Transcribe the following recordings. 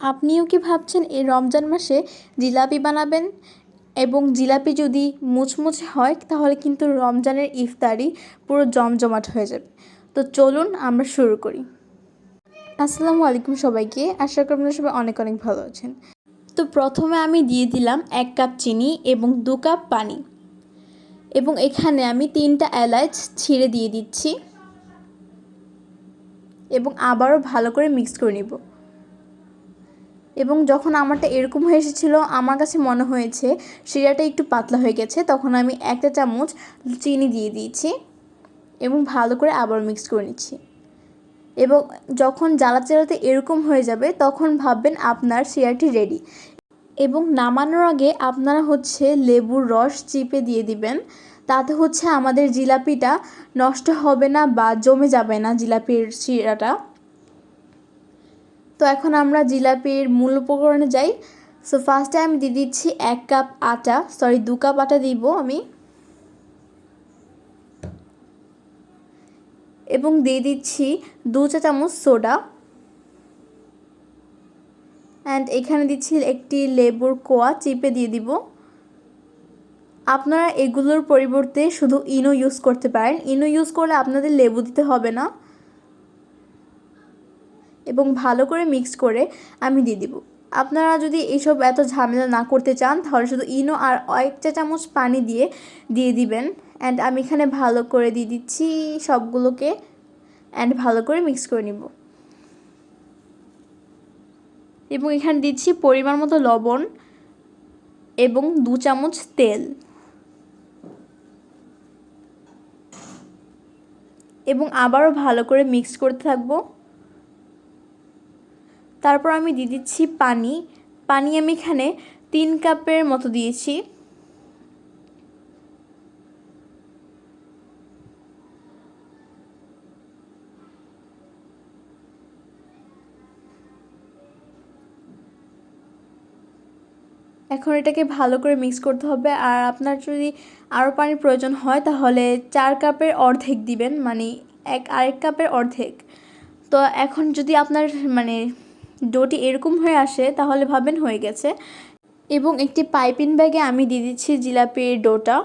আপনিও কি ভাবছেন এই রমজান মাসে জিলাপি বানাবেন? এবং জিলাপি যদি মুচমুচে হয়, তাহলে কিন্তু রমজানের ইফতারি পুরো জমজমাট হয়ে যাবে। তো চলুন আমরা শুরু করি। আসসালামু আলাইকুম সবাইকে। আশা করি আপনারা সবাই অনেক অনেক ভালো আছেন। তো প্রথমে আমি দিয়ে দিলাম এক কাপ চিনি এবং দু কাপ পানি। এবং এখানে আমি তিনটা এলাচ ছিঁড়ে দিয়ে দিচ্ছি। এবং আবারও ভালো করে মিক্স করে নিব। এবং যখন আমারটা এরকম হয়ে এসেছিল, আমার কাছে মনে হয়েছে শিরাটা একটু পাতলা হয়ে গেছে, তখন আমি একটা চামচ চিনি দিয়ে দিয়েছি এবং ভালো করে আবার মিক্স করে নিচ্ছি। এবং যখন জ্বালা চালাতে এরকম হয়ে যাবে, তখন ভাববেন আপনার শিরাটি রেডি এবং নামানোর আগে আপনারা হচ্ছে লেবুর রস চিপে দিয়ে দিবেন, তাতে হচ্ছে আমাদের জিলাপিটা নষ্ট হবে না বা জমে যাবে না জিলাপির শিরাটা। তো এখন আমরা জিলাপির মূল উপকরণে যাই। সো ফার্স্টে আমি দিয়ে দিচ্ছি এক কাপ আটা। সরি দু কাপ আটা দিব আমি। এবং দিয়ে দিচ্ছি দু চা চামচ সোডা। অ্যান্ড এখানে দিচ্ছি একটি লেবুর কোয়া চিপে দিয়ে দিব। আপনারা এগুলোর পরিবর্তে শুধু ইনো ইউজ করতে পারেন। ইনো ইউজ করলে আপনাদের লেবু দিতে হবে না। এবং ভালো করে মিক্স করে আমি দিয়ে দিব। আপনারা যদি এইসব এত ঝামেলা না করতে চান, তাহলে শুধু ইনো আর এক চা চামচ পানি দিয়ে দিয়ে দিবেন। অ্যান্ড আমি এখানে ভালো করে দিয়ে দিচ্ছি সবগুলোকে। অ্যান্ড ভালো করে মিক্স করে নিব। এবং এখানে দিচ্ছি পরিমাণ মতো লবণ এবং দু চামচ তেল। এবং আবারও ভালো করে মিক্স করতে থাকব। তারপর আমি দিয়ে দিচ্ছি পানি। পানি আমি এখানে তিন কাপের মতো দিয়েছি। এখন এটাকে ভালো করে মিক্স করতে হবে। আর আপনার যদি আরও পানির প্রয়োজন হয়, তাহলে চার কাপের অর্ধেক দিবেন মানে এক, আরেক কাপের অর্ধেক। তো এখন যদি আপনার মানে ডোটি এরকম হয়ে আসে, তাহলে ভাবেন হয়ে গেছে। এবং একটি পাইপিং ব্যাগে আমি দিয়ে দিচ্ছি জিলাপির ডোটা।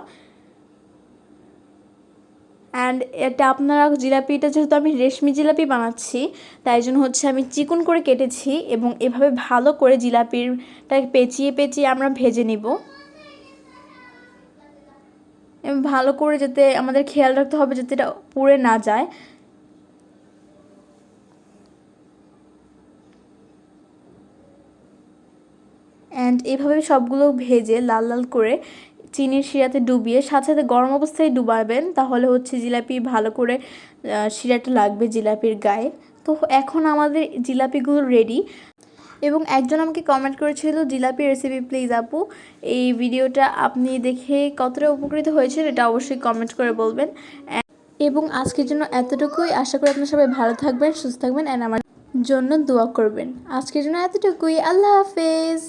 অ্যান্ড এটা আপনারা জিলাপিটা যেহেতু আমি রেশমি জিলাপি বানাচ্ছি, তাই জন্য হচ্ছে আমি চিকন করে কেটেছি এবং এভাবে ভালো করে জিলাপিরটা পেঁচিয়ে পেঁচিয়ে আমরা ভেজে নিব। ভালো করে যাতে আমাদের খেয়াল রাখতে হবে যাতে এটা পুড়ে না যায়। অ্যান্ড এভাবে সবগুলো ভেজে লাল লাল করে চিনির শিরাতে ডুবিয়ে সাথে সাথে গরম অবস্থায় ডুবাবেন, তাহলে হচ্ছে জিলাপি ভালো করে শিরাটা লাগবে জিলাপির গায়ে। তো এখন আমাদের জিলাপিগুলো রেডি এবং একজন আমাকে কমেন্ট করেছিল, জিলাপি রেসিপি প্লিজ আপু, এই ভিডিওটা আপনি দেখে কতটা উপকৃত হয়েছেন এটা অবশ্যই কমেন্ট করে বলবেন। এবং আজকের জন্য এতটুকুই। আশা করি আপনার সবাই ভালো থাকবেন, সুস্থ থাকবেন অ্যান্ড আমার জন্য দোয়া করবেন। আজকের জন্য এতটুকুই। আল্লাহ হাফেজ।